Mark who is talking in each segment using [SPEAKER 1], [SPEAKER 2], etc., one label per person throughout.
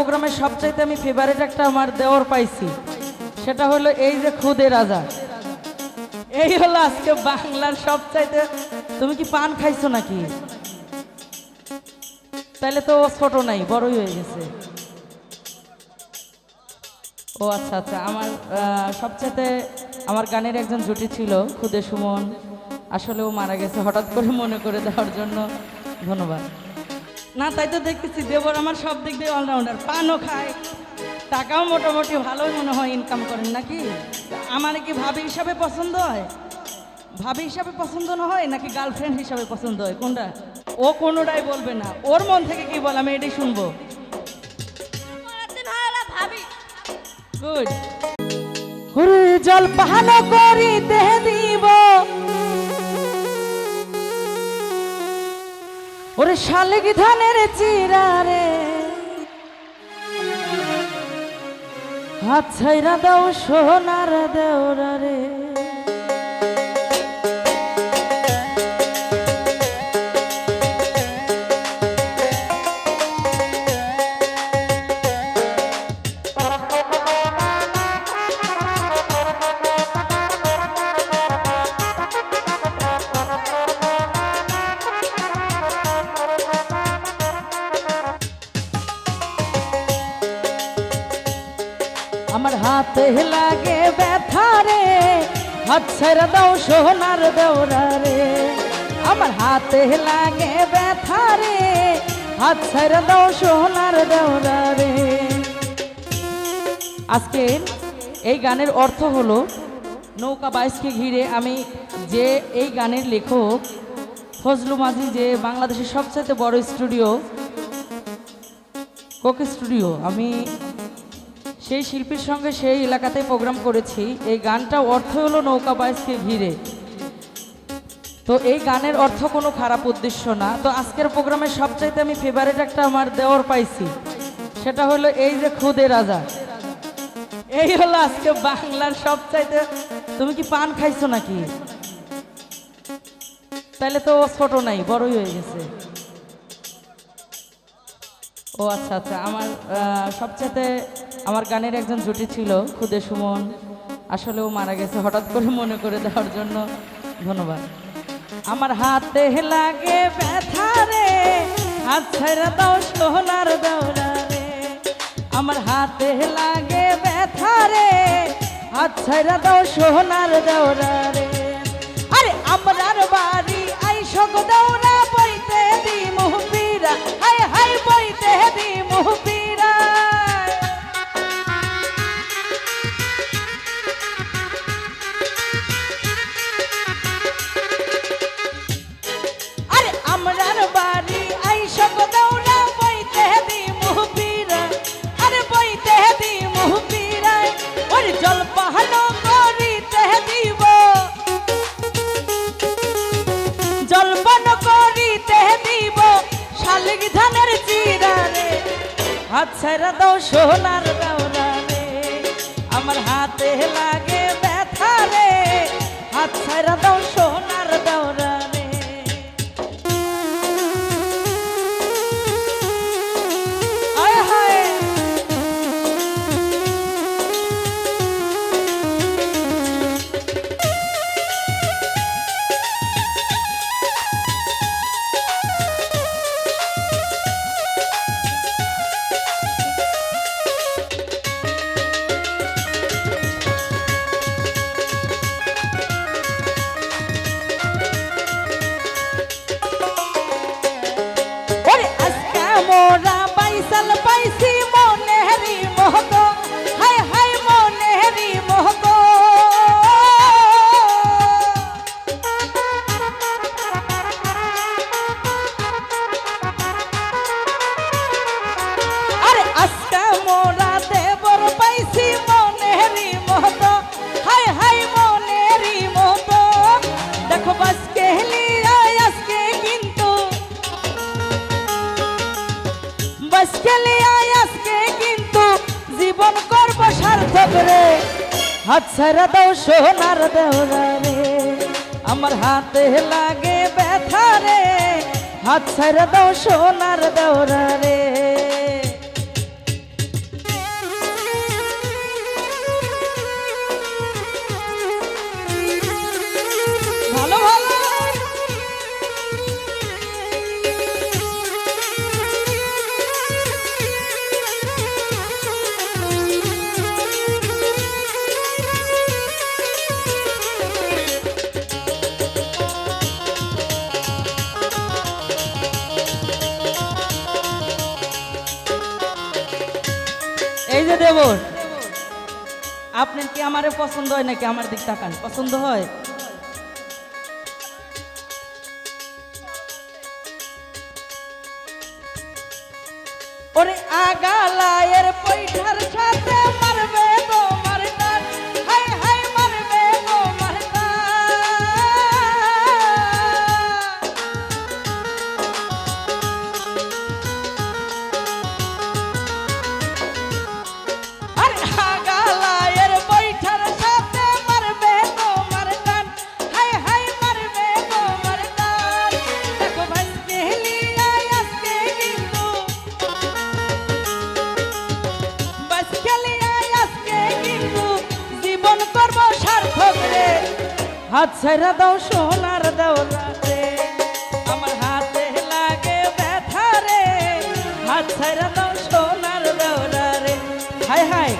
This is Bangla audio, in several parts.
[SPEAKER 1] প্রোগ্রামের সবচাইতে আমি ফেভারিট একটা আমার দেওয়ার পাইছি। সেটা হলো এই যে খুদে রাজা। এই হলো আজকে বাংলার সবচাইতে তুমি কি পান খাইছো নাকি? তাহলে তো ছোট নাই, বড়ই হয়ে গেছে। ও আচ্ছা আচ্ছা আমার সবচাইতে আমার গানের একজন জুটি ছিল, খুদে সুমন। আসলে ও মারা গেছে হঠাৎ করে মনে করে দেওয়ার জন্য। ধন্যবাদ। না, তাই তো দেখতেছি দেবর আমার সব দিক দিয়ে অলরাউন্ডার পানও খায়। টাকাও মোটামুটি ভালোই মনে হয় ইনকাম করেন, নাকি? আমার কি ভাবি হিসাবে পছন্দ হয়? ভাবি হিসাবে পছন্দ না হয়, নাকি গার্লফ্রেন্ড হিসাবে পছন্দ হয়? কোনটা? ও কোনোটাই বলবে না। ওর মন থেকে কি বল, আমি এটাই শুনব। গুড জল পাহানো করিতে দিব। ওরে শালিক ধানের চিরারে। হাত ছাইরা দাও সোনার দেওরা রে আমার হাতে লাগে ব্যথা রে। হাত ছেড়ে দাও সোনার দেওরা রে। আমার হাতে লাগে ব্যথা রে। হাত ছেড়ে দাও সোনার দেওরা রে। আজকে এই গানের অর্থ হলো, নৌকা বাইশকে ঘিরে আমি যে এই গানের লেখক, ফজলু মাঝি যে বাংলাদেশের সবচেয়ে বড় স্টুডিও, কোক স্টুডিও, আমি সেই শিল্পীর সঙ্গে সেই এলাকাতে প্রোগ্রাম করেছি। এই গানটা অর্থ হলো নৌকা বাইসকে ঘিরে তো এই গানের অর্থ কোনো খারাপ উদ্দেশ্য না। তো আজকের প্রোগ্রামের সবচাইতে আমি ফেভারিট একটা আমার দেওয়ার পাইছি। সেটা হলো এই যে খুদে রাজা। এই হলো আজকে বাংলার সবচাইতে তুমি কি পান খাইছো নাকি? তাহলে তো ছোট নাই, বড়ই হয়ে গেছে। ও আচ্ছা আচ্ছা আমার সবচেয়ে আমার গানের একজন জুটি ছিল, খুদে সুমন। আসলে ও মারা গেছে, হঠাৎ করে মনে করে দেওয়ার জন্য ধন্যবাদ। আমার হাতে লাগে ব্যথা রে, হাত ছেড়ে দাও সোনার দৌড়া রে। আমার হাতে লাগে ব্যথা রে, হাত ছেড়ে দাও সোনার দৌড়া রে। বাসকেলে আজকে কিন্তু জীবন করব সার্থক রে। হাত ছাড়া দাও সোনার দেওরা রে। আমার হাতে লাগে ব্যথা রে। হাত ছাড়া দাও সোনার দেওরা রে। আপনার কি আমারে পছন্দ হয় নাকি আমার দিক তাকান? পছন্দ হয়? হাত ছাইরা দাও, সোনার দৌলাতে। আমার হাতে লাগে ব্যথা রে। হাত ছেড়ে দাও, সোনার দৌলা রে হায় হায়।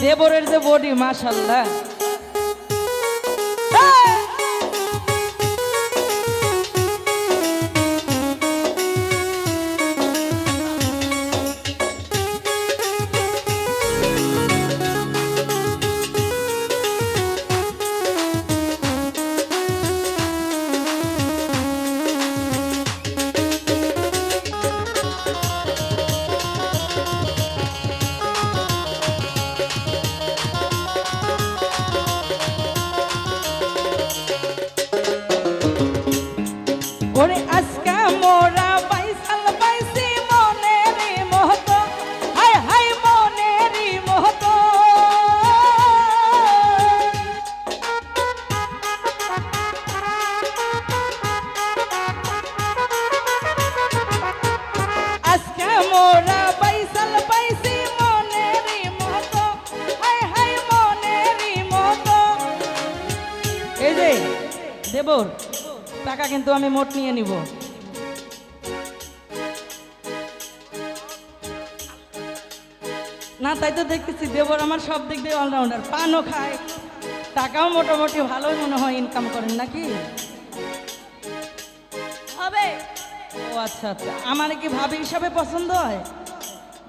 [SPEAKER 1] দেবরের যে বডি, মাশাল্লাহ। দেবর টাকা কিন্তু আমি মোট নিয়ে নিব। না তাই তো দেখতেছি দেবর আমার সব দিক দিয়ে অলরাউন্ডার পানও খায় টাকাও মোটামুটি ভালোই মনে হয় ইনকাম করেন নাকি?
[SPEAKER 2] হবে।
[SPEAKER 1] ও আচ্ছা আচ্ছা। আমার কি ভাবি হিসাবে পছন্দ হয়?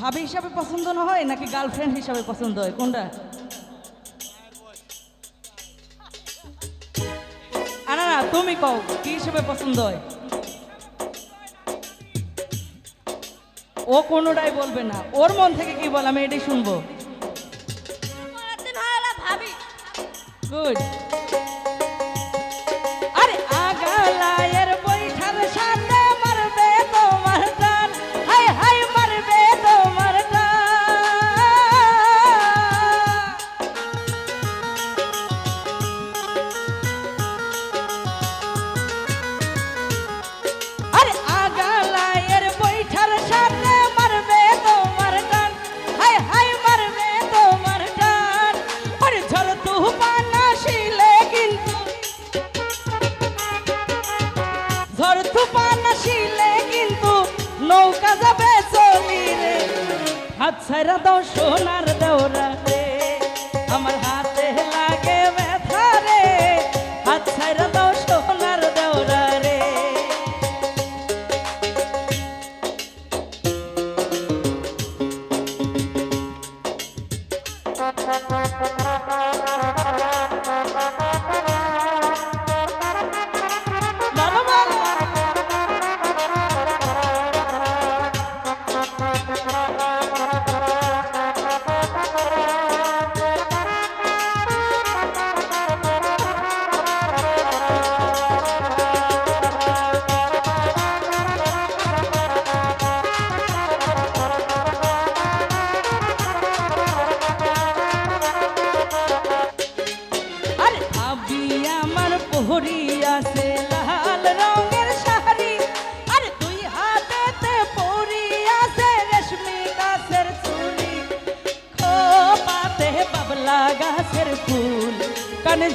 [SPEAKER 1] ভাবি হিসাবে পছন্দ না হয় নাকি গার্লফ্রেন্ড হিসাবে পছন্দ হয়? কোনটা? তুমি কও কি হিসেবে পছন্দ হয়? ও কোনোটাই বলবে না। ওর মন থেকে কি বল আমি এটাই শুনব। গুড ছাইরা দাও সোনার দেওরা রে আমার হাতে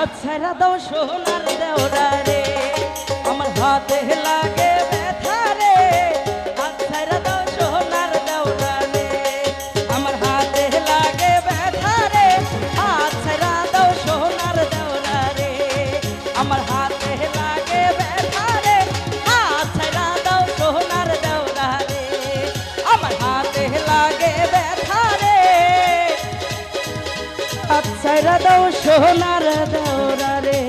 [SPEAKER 1] হাত ছাড়া দাও সোনার দেওরা রে।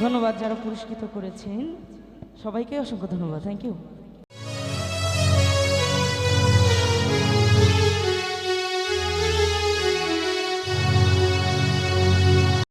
[SPEAKER 1] ধন্যবাদ যারা পুরস্কৃত করেছেন। সবাইকে অসংখ্য ধন্যবাদ। Thank you